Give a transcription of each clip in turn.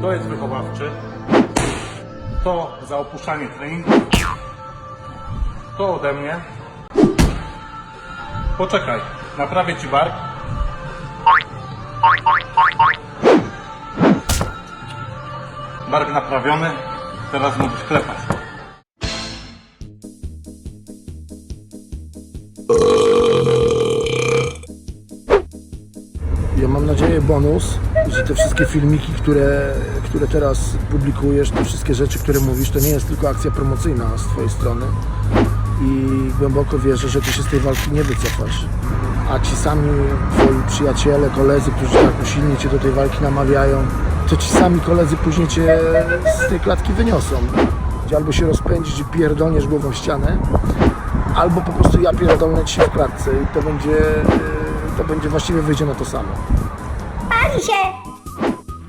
to jest wychowawczy, to za opuszczanie treningu, to ode mnie. Poczekaj, naprawię Ci bark. Bark naprawiony, teraz możesz klepać. Nadzieję, bonus, że te wszystkie filmiki, które, które teraz publikujesz, te wszystkie rzeczy, które mówisz, to nie jest tylko akcja promocyjna z Twojej strony. I głęboko wierzę, że Ty się z tej walki nie wycofasz. A ci sami Twoi przyjaciele, koledzy, którzy tak usilnie Cię do tej walki namawiają, to ci sami koledzy później Cię z tej klatki wyniosą. Albo się rozpędzisz i pierdolniesz głową w ścianę, albo po prostu ja pierdolnę Ci się w klatce i to będzie, to będzie właściwie wyjdzie na to samo. Pali się!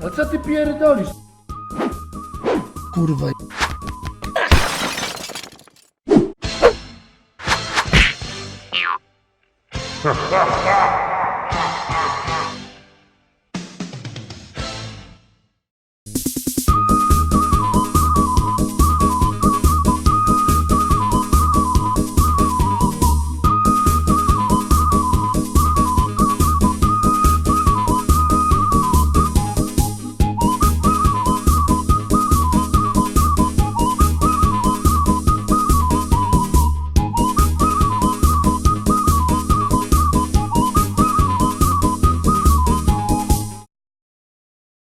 A co ty pierdolisz? Kurwa.